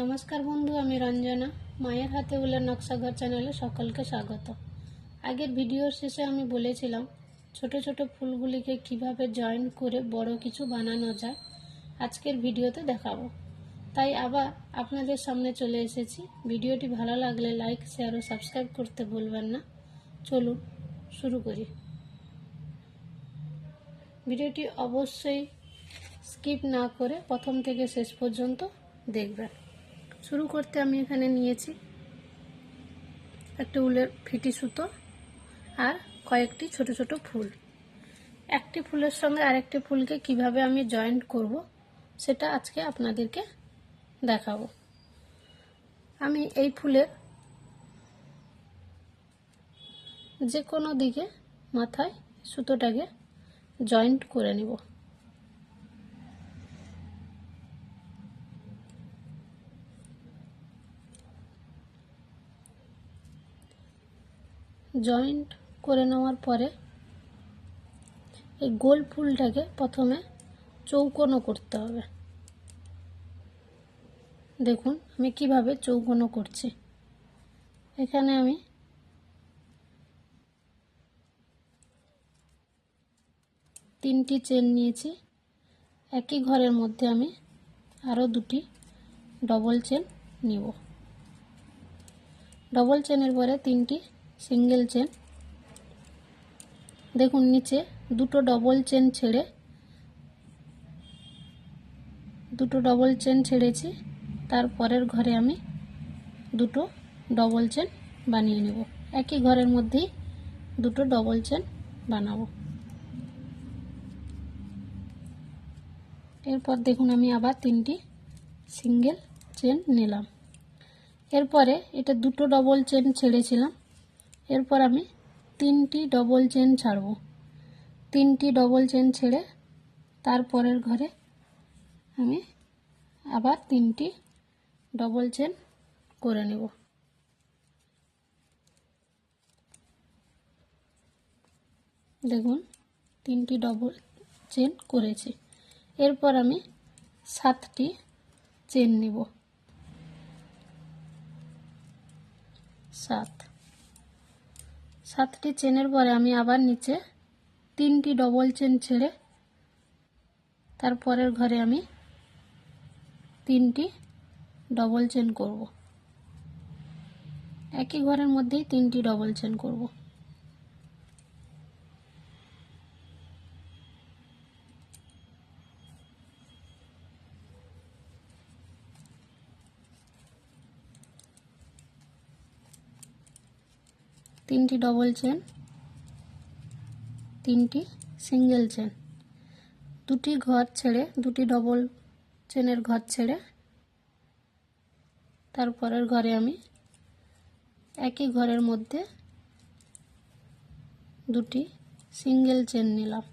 নমস্কার বন্ধু, আমি রঞ্জনা। মায়ের হাতে উলের নকশাঘর চ্যানেলে সকলকে স্বাগত। আগের ভিডিওর শেষে আমি বলেছিলাম, ছোট ছোট ফুলগুলিকে কীভাবে জয়েন করে বড় কিছু বানানো যায়, আজকের ভিডিওতে দেখাবো। তাই আবার আপনাদের সামনে চলে এসেছি। ভিডিওটি ভালো লাগলে লাইক, শেয়ার ও সাবস্ক্রাইব করতে ভুলবেন না। চলুন, শুরু করি। ভিডিওটি অবশ্যই স্কিপ না করে প্রথম থেকে শেষ পর্যন্ত দেখবেন। শুরু করতে আমি এখানে নিয়েছি একটা উলের ফিটি সুতো আর কয়েকটি ছোট ছোট ফুল। একটি ফুলের সঙ্গে আরেকটি ফুলকে কীভাবে আমি জয়েন্ট করব সেটা আজকে আপনাদেরকে দেখাবো। আমি এই ফুলের যে কোনো দিকে মাথায় সুতোটাকে জয়েন্ট করে নেব। জয়েন্ট করে নেওয়ার পরে এই গোল ফুলটাকে প্রথমে চৌকোনো করতে হবে। দেখুন, আমি কীভাবে চৌকোনো করছি। এখানে আমি তিনটি চেন নিয়েছি। একই ঘরের মধ্যে আমি আরও দুটি ডবল চেন নিব। ডবল চেনের পরে তিনটি সিঙ্গেল চেন। দেখুন নিচে দুটো ডবল চেন ছেড়ে, দুটো ডবল চেন ছেড়েছি। তারপরের ঘরে আমি দুটো ডবল চেন বানিয়ে নেব। একই ঘরের মধ্যেই দুটো ডবল চেন বানাবো। এরপর দেখুন আমি আবার তিনটি সিঙ্গেল চেন নিলাম। এরপরে এটা দুটো ডবল চেন ছেড়েছিলাম। এরপর আমি তিনটি ডবল চেন ছাড়ব। তিনটি ডবল চেন ছেড়ে তারপরের ঘরে আমি আবার তিনটি ডবল চেন করে নেব। দেখুন, তিনটি ডবল চেন করেছি। এরপর আমি সাতটি চেন নেব। সাত। সাতটি চেনের পরে আমি আবার নিচে তিনটি ডবল চেন ছেড়ে তারপরের ঘরে আমি তিনটি ডবল চেন করব। একই ঘরের মধ্যেই তিনটি ডবল চেন করব। তিনটি ডবল চেন তিনটি সিঙ্গেল চেন দুটি ঘর ছেড়ে, দুটি ডবল চেনের ঘর ছেড়ে, তারপরের ঘরে আমি একই ঘরের মধ্যে দুটি সিঙ্গেল চেন নিলাম।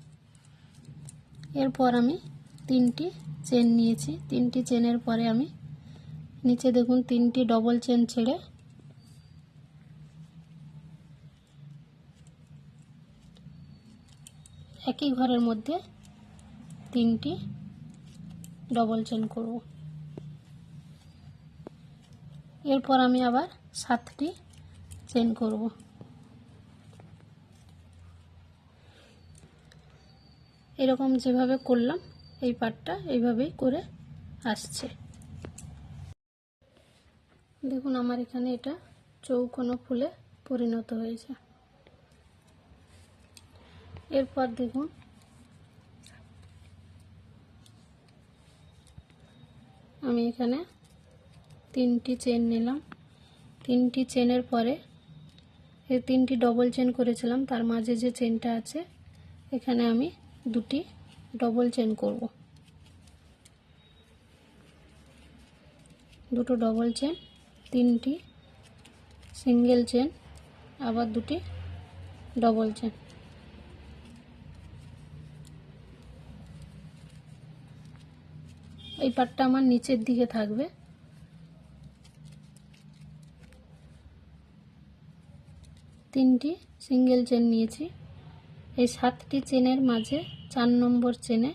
এরপর আমি তিনটি চেন নিয়েছি। তিনটি চেনের পরে আমি নিচে দেখুন, তিনটি ডবল চেন ছেড়ে একই ঘরের মধ্যে তিনটি ডবল চেন করব। এরপর আমি আবার সাতটি চেন করব। এরকম যেভাবে করলাম, এই পাটটা এইভাবেই করে আসছে। দেখুন, আমার এখানে এটা চৌকোনো ফুলে পরিণত হয়েছে। এরপর দেখুন। আমি এখানে তিনটি চেন নিলাম। তিনটি চেনের পরে এই তিনটি ডবল চেন করেছিলাম, তার মাঝে যে চেনটা আছে, এখানে আমি দুটি ডবল চেন করব। দুটো ডবল চেন তিনটি সিঙ্গেল চেন আবার দুটি ডবল চেন এই পাটটা আমার নিচের দিকে থাকবে। তিনটি সিঙ্গেল চেন নিয়েছি। এই সাতটি চেনের মাঝে চার নম্বর চেনে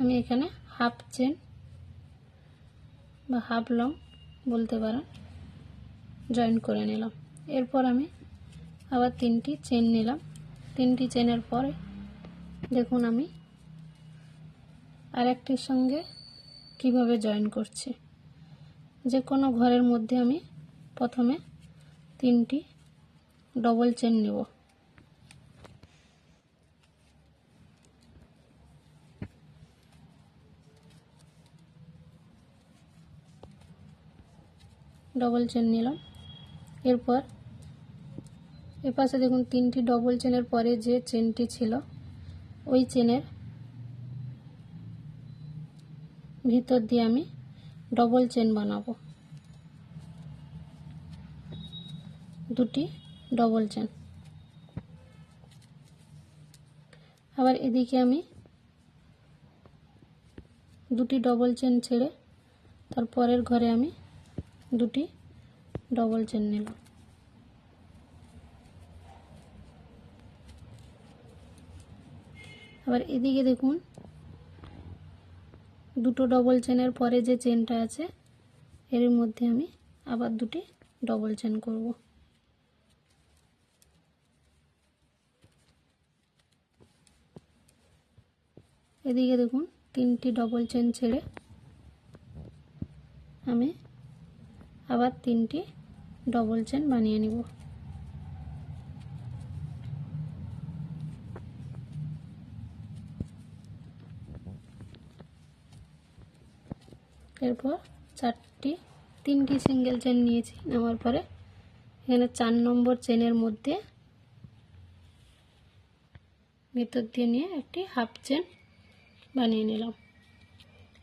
আমি এখানে হাফ চেন বা হাফ লং বলতে পারেন জয়েন করে নিলাম। এরপর আমি আবার তিনটি চেন নিলাম। তিনটি চেনের পরে দেখুন আমি আরেকটির সঙ্গে কীভাবে জয়েন করছি? যে কোনো ঘরের মধ্যে আমি প্রথমে তিনটি ডবল চেন নেব। ডবল চেন নিলাম। এরপর এপাশে দেখুন তিনটি ডবল চেনের পরে যে চেনটি ছিল, ওই চেনের ভিতর দিয়ে আমি ডবল চেন বানাবো। দুটি ডবল চেন আবার এদিকে আমি দুটি ডবল চেন ছেড়ে তারপরের ঘরে আমি দুটি ডবল চেন নিলাম আবার এদিকে দেখুন দুটো ডবল চেনের পরে যে চেনটা আছে, এর মধ্যে আমি আবার দুটি ডবল চেন করব। এদিকে দেখুন, তিনটি ডবল চেন ছেড়ে আমি আবার তিনটি ডবল চেন বানিয়ে নিব। এরপর চারটি, তিনটি সিঙ্গেল চেন নিয়েছি। নেওয়ার পরে এখানে চার নম্বর চেনের মধ্যে ভিতর দিয়ে নিয়ে একটি হাফ চেন বানিয়ে নিলাম।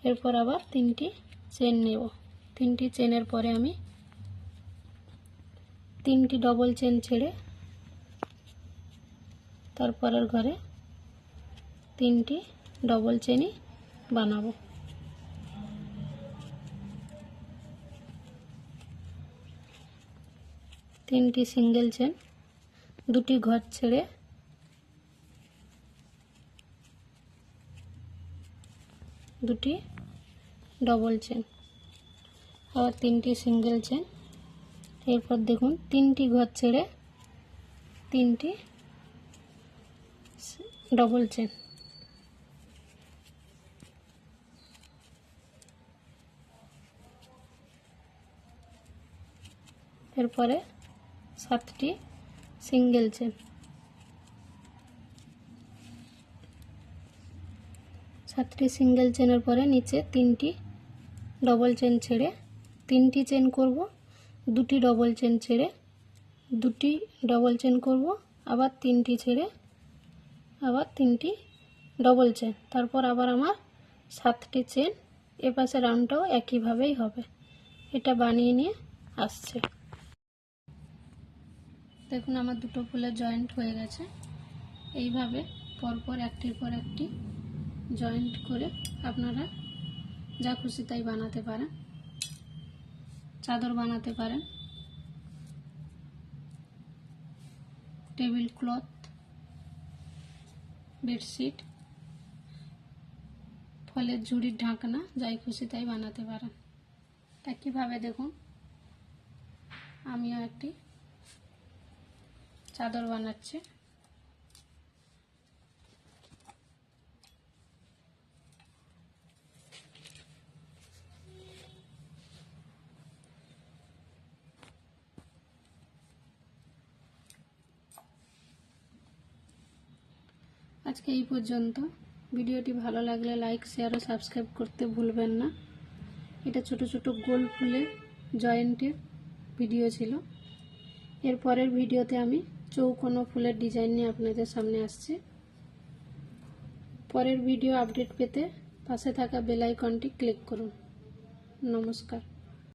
এরপর আবার তিনটি চেন নেব। তিনটি চেনের পরে আমি তিনটি ডবল চেন ছেড়ে তারপরের ঘরে তিনটি ডবল চেনই বানাবো। তিনটি সিঙ্গেল চেন, দুটি ঘর ছেড়ে। দুটি ডবল চেন, আবার তিনটি সিঙ্গেল চেন। এরপর দেখুন, তিনটি ঘর ছেড়ে তিনটি ডবল চেন। এরপরে সাতটি সিঙ্গেল চেন সাতটি সিঙ্গেল চেনের পরে নিচে তিনটি ডবল চেন ছেড়ে তিনটি চেন করব, দুটি ডবল চেন ছেড়ে দুটি ডবল চেন করব, আবার তিনটি ছেড়ে আবার তিনটি ডবল চেন। তারপর আবার আমার সাতটি চেন এপাশে রাউন্ডটাও একইভাবেই হবে। এটা বানিয়ে নিয়ে আসছে। দেখুন আমার দুটো ফুলের জয়েন্ট হয়ে গেছে। এইভাবে পরপর একটির পর একটি জয়েন্ট করে আপনারা যা খুশি তাই বানাতে পারেন, চাদর বানাতে পারেন টেবিল ক্লথ বেডশিট ফলের ঝুড়ির ঢাকনা, যাই খুশি তাই বানাতে পারেন। একইভাবে দেখুন? আমিও একটি চাদর বানাচ্ছে। আজকে এই পর্যন্ত। ভিডিওটি ভালো লাগলে লাইক, শেয়ার ও সাবস্ক্রাইব করতে ভুলবেন না। এটা ছোট ছোট গোল ফুলের জয়েন্টের ভিডিও ছিল। এর পরের ভিডিওতে আমি চৌকোনো ফুলের ডিজাইন নিয়ে আপনাদের সামনে আসছে। পরের ভিডিও আপডেট পেতে পাশে থাকা বেল আইকনটি ক্লিক করুন। নমস্কার।